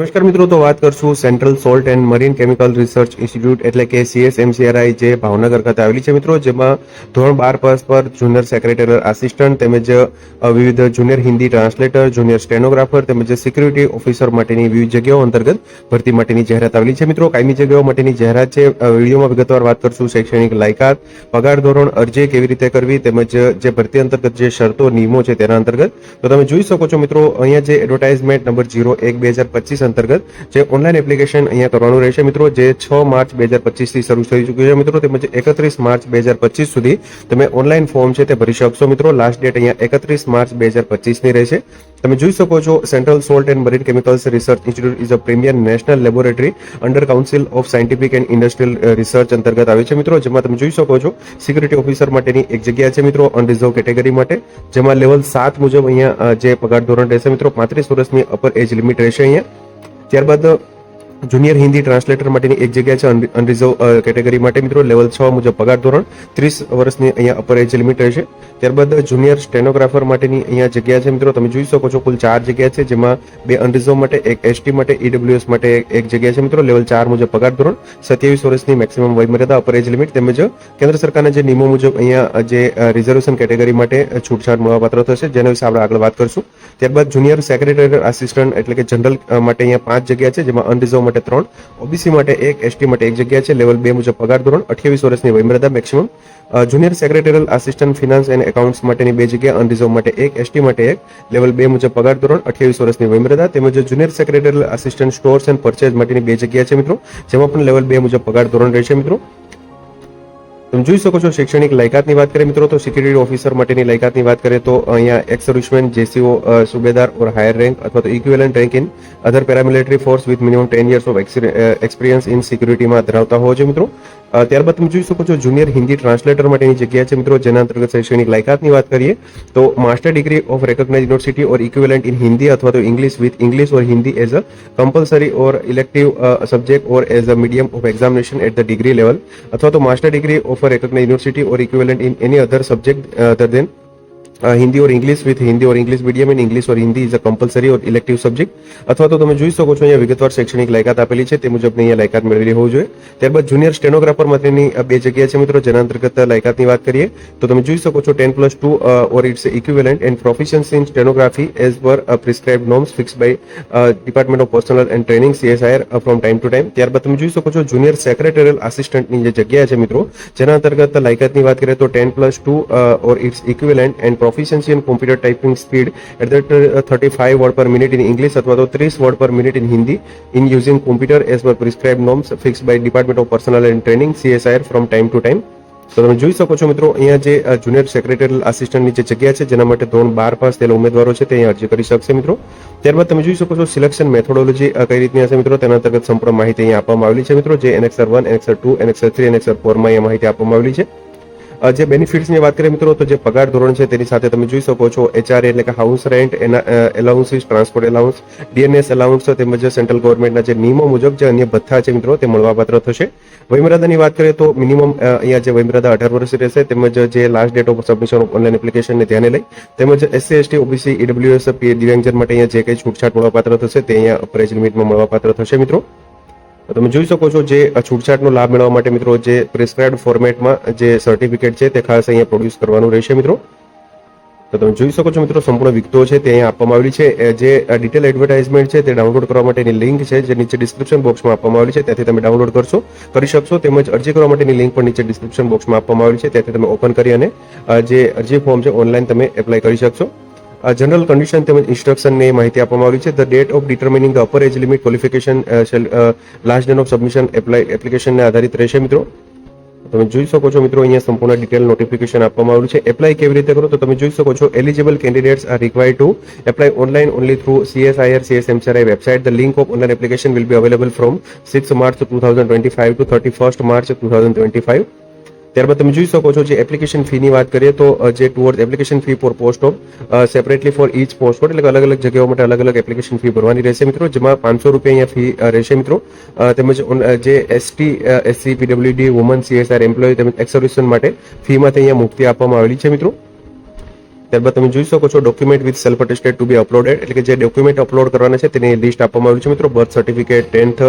નમસ્કાર મિત્રો, તો વાત કરશું central salt and marine chemical research institute એટલે કે સીએસએમસીઆરઆઈ જે ભાવનગર ખાતે આવેલી છે મિત્રો, જેમાં ધોરણ બાર પાસ પર જુનિયર સેક્રેટરી આસિસ્ટન્ટ તેમજ વિવિધ junior Hindi translator junior stenographer તેમજ સિક્યુરિટી ઓફિસર માટેની વિવિધ જગ્યાઓ અંતર્ગત ભરતી માટેની જાહેરાત આવેલી છે મિત્રો. કાયમી જગ્યાઓ માટેની જાહેરાત છે. વિડીયોમાં વિગતવાર વાત કરશું શૈક્ષણિક લાયકાત, પગાર ધોરણ, અરજી કેવી રીતે કરવી તેમજ, જે ભરતી અંતર્ગત જે શરતો નિયમો છે તેના અંતર્ગત. તો તમે જોઈ શકો છો મિત્રો, અહીંયા જે એડવર્ટાઇઝમેન્ટ નંબર જીરો એક બે હજાર પચીસ અંતર્ગત જે ઓનલાઈન એપ્લિકેશન અહીંયા કરવાનું રહેશે. મિત્રો, જે છ માર્ચ બે હજાર પચીસથી શરૂ થઈ ચૂક્યું છે. મિત્રો, તેમજ એકત્રીસ માર્ચ બે હજાર પચીસ સુધી તમે ઓનલાઈન ફોર્મ છે તે ભરી શકશો. મિત્રો લાસ્ટ ડેટ અહીંયા એકત્રીસ માર્ચ બે હજાર પચીસની રહેશે. તમે જોઈ શકો છો central salt and marine chemicals research institute is a premier national laboratory under council of scientific and industrial research અંતર્ગત આવે છે. મિત્રો, જેમાં તમે જોઈ શકો છો સિક્યુરિટી ઓફિસર માટેની એક જગ્યા છે મિત્રો અનરિઝર્વ કેટેગરી માટે, જેમાં લેવલ સાત મુજબ અહીંયા જે પગાર ધોરણ રહેશે મિત્રો, પાંત્રીસ વર્ષની અપર એજ લિમિટ રહેશે અહીંયા. ત્યારબાદ જુનિયર હિન્દી ટ્રાન્સલેટર માટેની એક જગ્યા છે અનરિઝર્વ કેટેગરી માટે મિત્રો લેવલ છ મુજબ પગાર ધોરણ. ત્રીસ વર્ષની અહીંયા અપર એજ લિમિટ રહેશે. ત્યારબાદ જુનિયર સ્ટેનોગ્રાફર માટેની અહીંયા જગ્યા છે મિત્રો. તમે જોઈ શકો છો કુલ ચાર જગ્યા છે, જેમાં બે અનરિઝર્વ માટે, એક એસટી માટે ઈડબ્લ્યુએસ માટે એક- એક જગ્યા છે મિત્રો. લેવલ ચાર મુજબ પગાર ધોરણ. સત્યાવીસ વર્ષની મેક્સિમમ વયમર્યાદા અપર એજ લિમિટ તેમજ કેન્દ્ર સરકારના જે નિયમો મુજબ અહીંયા જે રિઝર્વેશન કેટેગરી માટે છૂટછાટ મળવાપાત્ર થશે. જેના વિશે આપણે આગળ વાત કરશું. ત્યારબાદ જુનિયર સેક્રેટરી આસિસ્ટન્ટ એટલે કે જનરલ માટે અહીંયા પાંચ જગ્યા છે, જેમાં અનરિઝર્વ માટે ત્રણ ઓબીસી માટે એક એસટી માટે એક જગ્યા છે. લેવલ બે મુજબ પગાર ધોરણ, અઠ્યાવીસ વર્ષની વયમર્યાદા maximum junior secretarial assistant finance and accounts માટેની બે જગ્યા અનરિઝર્વ માટે એક એસટી માટે એક. લેવલ બે મુજબ પગાર ધોરણ, અઠ્યાવીસ વર્ષની વયમર્યાદા. તેમજ junior secretarial assistant stores and purchase માટેની બે જગ્યા છે મિત્રો. જેમાં પણ લેવલ બે મુજબ પગાર ધોરણ રહેશે મિત્રો. તમે જોઈ શકો છો, શૈક્ષણિક લાયકાતની વાત કરીએ મિત્રો, તો સિક્યુરિટી ઓફિસર માટેની લાયકાતની વાત કરીએ તો અહીંયા ex serviceman JCO subedar or higher rank અથવા તો equivalent rank in other paramilitary force with minimum ten years of experience in સિક્યુરિટીમાં ધરાવતા હોવો જોઈએ મિત્રો. ત્યારબાદ તમે જોઈ શકો છો જુનિયર હિન્દી ટ્રાન્સલેટર માટેની જગ્યા છે. મિત્રો, જેના અંતર્ગત શૈક્ષણિક લાયકાતની વાત કરીએ, તો master degree of recognise university or equivalent in Hindi અથવા તો English with English or Hindi as a compulsory or elective subject or as a medium of examination at the degree level અથવા તો master degree of a recognise university or equivalent in any other subject other than Hindi or English with Hindi or English medium in English or Hindi is a compulsory or elective subject અથવા તો તમે જોઈ શકો છો અહીંયા વિગતવાર શૈક્ષણિક લાયકાત આપેલી છે, તે મુજબની અહીંયા લાયકાત મેળવેલી હોવું જોઈએ. ત્યારબાદ જુનિયર સ્ટેનોગ્રાફર માટેની બે જગ્યા છે મિત્રો, જેના અંતર્ગત લાયકાતની વાત કરીએ, તો તમે જોઈ શકો છો ten plus two or its equivalent and proficiency in stenography as per prescribe norms fix by department of personal and training CSIR from time to time ત્યારબાદ તમે જોઈ શકો છો જુનિયર સેક્રેટરીયલ આસિસ્ટન્ટની જે જગ્યા છે મિત્રો, જેના અંતર્ગત લાયકાતની વાત કરીએ તો ten plus two or its equivalent and proficiency in computer typing speed at the thirty five word per minute in English અથવા તો ત્રીસ word per minute in Hindi in using computer as per prescribe norms fix by department of personal and training CSIR from time to time તો તમે જોઈ શકો છો મિત્રો, અહીંયા જે જુનિયર સેક્રેટરી આસિસ્ટન્ટની જે જગ્યા છે, જેના માટે ધોરણ બાર પાસ થયેલા ઉમેદવારો છે, તે અહીંયા અરજી કરી શકશે મિત્રો. ત્યારબાદ તમે જોઈ શકો છો સિલેક્શન મેથોડોલોજી કઈ રીતની હશે મિત્રો, તેના અંતર્ગત સંપૂર્ણ માહિતી અહીંયા આપવામાં આવેલી છે મિત્રો, જે annexure one annexure two annexure three annexure ફોરમાં અહીંયા માહિતી આપવામાં આવેલી છે. જે બેનિફિટ્સની વાત કરીએ મિત્રો, તો જે પગાર ધોરણ છે તેની સાથે તમે જોઈ શકો છો એચઆર એટલે કે હાઉસ રેન્ટ એના allowances transport allowance DNS allowance તેમજ સેન્ટ્રલ ગવર્મેન્ટના જે નિયમો મુજબ જે અન્ય ભથ્થા છે મિત્રો, તે મળવાપાત્ર થશે. વયમર્યાદાની વાત કરીએ તો મિનિમમ અહીંયા જે વયમર્યાદા અઢાર વર્ષ રહેશે, તેમજ જે last date of submission online એપ્લિકેશનને ધ્યાને લઈ, તેમજ એસસી એસટી ઓબીસી ઈડબ્લ્યુએસ દિવ્યાંગજન માટે અહીંયા જે કંઈ છૂટછાટ મળવાપાત્ર થશે, તે અહીંયા પ્રેજ લિમિટમાં મળવાપાત્ર થશે મિત્રો. તમે જોઈ શકો છો જે છૂટછાટનો લાભ મેળવવા માટે મિત્રો જે પ્રિસ્ક્રાઇબ ફોર્મેટમાં જે સર્ટિફિકેટ છે તે ખાસ અહીંયા પ્રોડ્યુસ કરવાનું રહેશે મિત્રો. તો તમે જોઈ શકો છો મિત્રો સંપૂર્ણ વિગતો છે તે અહીંયા આપવામાં આવેલી છે. જે ડિટેલ એડવર્ટાઇઝમેન્ટ છે તે ડાઉનલોડ કરવા માટેની લિંક છે જે નીચે ડિસ્ક્રિપ્શન બોક્સમાં આપવામાં આવેલી છે. ત્યાંથી તમે ડાઉનલોડ કરશો, કરી શકશો. તેમજ અરજી કરવા માટેની લિંક પણ નીચે ડિસ્ક્રિપ્શન બોક્સમાં આપવામાં આવેલી છે. ત્યાંથી તમે ઓપન કરી અને જે અરજી ફોર્મ છે ઓનલાઈન તમે એપ્લાય કરી શકશો. જનરલ કન્ડિશન તેમજ ઇન્સ્ટ્રક્શનને માહિતી આપવામાં આવી છે. The date of determining the upper age limit qualification last date of submission apply એપ્લિકેશનને આધારિત રહેશે, મિત્રો. તમે જોઈ શકો છો, મિત્રો, અહીંયા સંપૂર્ણ ડિટેલ નોટિફિકેશન આપવામાં આવ્યું છે. એપ્લાય કેવી રીતે કરો તો તમે જોઈ શકો છો eligible candidates are required to apply online only through CSIR CSMCRI website the link of online application will be available from six March two thousand twenty five to thirty first March two thousand twenty five ત્યારબાદ તમે જોઈ શકો છો, જે application ફીની વાત કરીએ તો જે toward application fee for post of separately for each post એટલે અલગ અલગ જગ્યાઓ માટે અલગ અલગ એપ્લિકેશન ફી ભરવાની રહેશે મિત્રો, જેમાં પાંચસો રૂપિયા અહીંયા ફી રહેશે મિત્રો. તેમજ જે ST SC PWD woman CSR employ તેમજ એક્સર્વિસન માટે ફીમાંથી અહીંયા મુક્તિ આપવામાં આવેલી છે મિત્રો. ત્યારબાદ તમે જોઈ શકો છો document with self attested to be uploaded એટલે કે જે ડોક્યુમેન્ટ અપલોડ કરવાના છે તેની લિસ્ટ આપવામાં આવ્યું છે. મિત્રો birth certificate tenth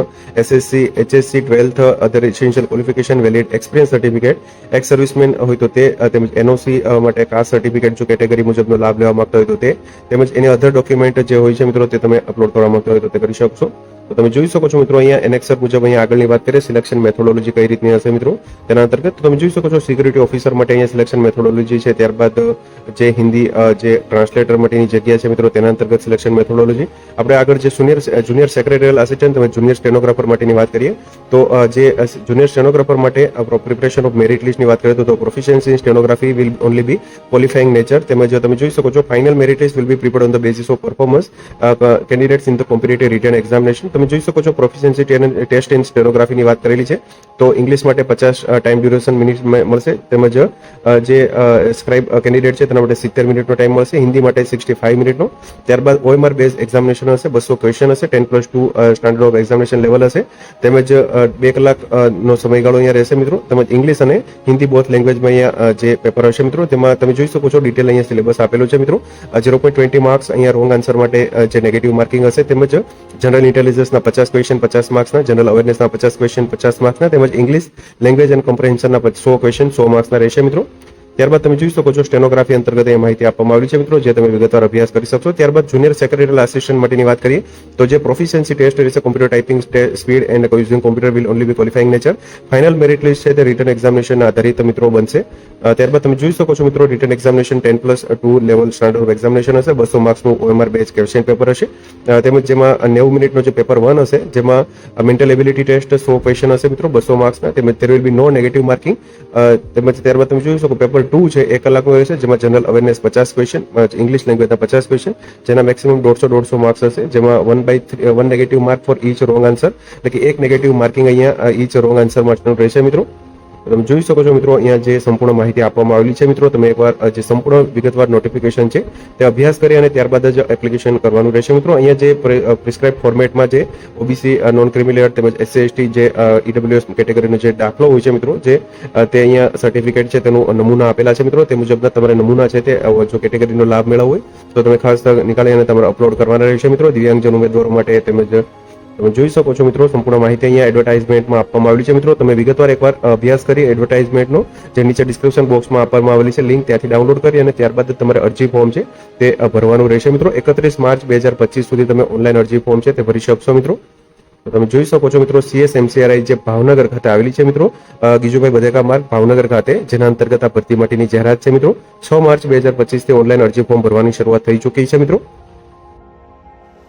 SSC HSC twelfth other essential qualification valid experience certificate ex serviceman હોય તો તે તેમજ એનઓસી માટે કાસ્ટ સર્ટિફિકેટ જો કેટેગરી મુજબનો લાભ લેવા માંગતા હોય તો તે, તેમજ એની અધર ડોક્યુમેન્ટ જે હોય છે મિત્રો, તે તમે અપલોડ કરવા માંગતા હોય તો તે કરી શકશો. તો તમે જોઈ શકો છો મિત્રો, અહીંયા એનેક્સર મુજબ અહીંયા આગળની વાત કરીએ સિલેક્શન મેથોડોલોજી કઈ રીતની હશે મિત્રો? તેના અંતર્ગત તમે જોઈ શકો છો સિક્યુરિટી ઓફિસર માટે અહીંયા સિલેક્શન મેથોડોલોજી છે, ત્યારબાદ જે હિન્દી જે ટ્રાન્સલેટર માટેની જગ્યા છે મિત્રો, તેના અંતર્ગત સિલેક્શન મેથોડોલોજી આપણે આગળ જે જુનિયર જુનિયર સેક્રેટરીયલ આસિસ્ટન્ટ તમે જુનિયર સ્ટેનોગ્રાફર માટેની વાત કરીએ તો જે જુનિયર સ્ટેનોગ્રાફર માટે પ્રિપરેશન ઓફ મેરિટ લિસ્ટની વાત કરીએ તો proficiency in stenography will only be qualifying nature તેમજ તમે જોઈ શકો છો final merit list will be prepared on the basis of performance candidates in the competitive written examination તમે જોઈ શકો છો પ્રોફિશિયન્સી ટેસ્ટ ઇન સ્ટેનોગ્રાફીની વાત કરેલી છે. તો ઇંગ્લિશ માટે પચાસ ટાઈમ ડ્યુરેશન મિનિટ મળશે. તેમજ જે સ્ક્રાઇબ કેન્ડિડેટ છે, તેના માટે સિત્તેર મિનિટનો ટાઈમ મળશે. હિન્દી માટે સિક્સટી ફાઇવ મિનિટનો. ત્યારબાદ ઓએમઆર બેઝ એક્ઝામિનેશન હશે, બસો ક્વેશ્ચન હશે ten plus two standard of examination level હશે. તેમજ બે કલાક અ, નો સમયગાળો અહીંયા રહેશે મિત્રો. તેમજ ઇંગ્લિશ અને હિન્દી બોથ લેંગ્વેજમાં અહીંયા જે પેપર હશે મિત્રો તેમાં તમે જોઈ શકો છો ડિટેલ અહીંયા સિલેબસ આપેલો છે મિત્રો. ઝીરો પોઈન્ટ ટ્વેન્ટી માર્ક્સ અહીંયા રોંગ આન્સર માટે જે નેગેટિવ માર્કિંગ હશે તેમજ જનરલ ઇન્ટેલિજન્સના પચાસ ક્વેશ્ચન પચાસ માર્ક્સના જનરલ અવેરનેસના પચાસ ક્વેશ્ચન પચાસ માર્ક્સના તેમજ ઇંગ્લિશ લેંગ્વેજ એન્ડ કોમ્પ્રેન્શનના સો ક્વેશ્ચન સો માર્ક્સના રહેશે મિત્રો. ત્યારબાદ તમે જોઈ શકો છો, સ્ટેનોગ્રાફી અંતર્ગત એ માહિતી આપવામાં આવી છે મિત્રો, જે તમે વિગતવાર અભ્યાસ કરી શકશો. ત્યારબાદ જુનિયર સેક્રેટરીયલ આસિસ્ટન્ટ માટેની વાત કરીએ, તો જે પ્રોફિશિયન્સી ટેસ્ટ રહેશે computer typing speed and using computer will only be qualifying nature final merit list છે તે રિટર્ન એક્ઝામિનેશન આધારિત મિત્રો બનશે. ત્યારબાદ તમે જોઈ શકો છો મિત્રો written examination ten plus two level standard examination હશે. બસો માર્ક્સનું ઓએમઆર બેચ ક્વેશ્ચન પેપર હશે. તેમજ જેમાં નેવું મિનિટનો જે પેપર વન હશે, જેમાં મેન્ટલ એબિલિટી ટેસ્ટ સો ક્વેશ્ચન હશે મિત્રો, બસો માર્ક્સના તેમજ there will be no negative marking તેમજ ત્યારબાદ તમે જોઈ શકો પેપર ટુ છે એ કલાકનું રહેશે જેમાં જનરલ અવેરનેસ પચાસ ક્વેશ્ચન ઇંગ્લિશ લેંગ્વેજના પચાસ ક્વેશ્ચન જેના મેક્સિમમ દોઢસો દોઢસો માર્ક્સ હશે, જેમાં one by one negative mark for each wrong answer એટલે કે એક નેગેટિવ માર્કિંગ અહીંયા ઈચ રોંગ આન્સર માટેનું રહેશે મિત્રો. તમે જોઈ શકો છો મિત્રો, અહીંયા જે સંપૂર્ણ માહિતી આપવામાં આવેલી છે. મિત્રો, તમે એકવાર જે સંપૂર્ણ વિગતવાર નોટિફિકેશન છે, તે અભ્યાસ કરી અને ત્યારબાદ જ એપ્લિકેશન કરવાનું રહેશે. મિત્રો, અહીંયા જે પ્રિસ્ક્રાઇબ ફોર્મેટમાં જે ઓબીસી નોન ક્રિમિલિયર તેમજ એસસી એસટી જે ઈડબ્લ્યુએસ કેટેગરીનો જે દાખલો હોય છે મિત્રો, જે તે અહીંયા સર્ટિફિકેટ છે, તેનું નમૂના આપેલા છે મિત્રો. તે મુજબના તમારે નમૂના છે તે જો કેટેગરીનો લાભ મેળવવો હોય, તો તમે ખાસ નિકાળી અને તમારે અપલોડ કરવાના રહેશે મિત્રો. દિવ્યાંગજન ઉમેદવારો માટે તેમજ તમે જોઈ શકો છો મિત્રો, સંપૂર્ણ માહિતી અહીંયા એડવર્ટાઇઝમેન્ટમાં આપવામાં આવેલી છે. મિત્રો, તમે વિગતવાર એકવાર અભ્યાસ કરી એડવર્ટાઇઝમેન્ટનો જે નીચે ડિસ્ક્રિપ્શન બોક્સમાં આપવામાં આવેલી છે લિંક ત્યાંથી ડાઉનલોડ કરી અને ત્યારબાદ તમારે અરજી ફોર્મ છે, તે ભરવાનું રહેશે. મિત્રો, એકત્રીસ માર્ચ બે હજાર પચીસ સુધી તમે ઓનલાઈન અરજી ફોર્મ છે, તે ભરી શકશો મિત્રો. તમે જોઈ શકો છો મિત્રો સીએસ એમસીઆરઆઈ જે ભાવનગર ખાતે આવેલી છે મિત્રો ગીજુભાઈ બધેકા માર્ગ ભાવનગર ખાતે, જેના અંતર્ગત આ ભરતી માટેની જાહેરાત છે મિત્રો. છ માર્ચ બે હજાર પચીસથી ઓનલાઈન અરજી ફોર્મ ભરવાની શરૂઆત થઈ ચૂકી છે મિત્રો.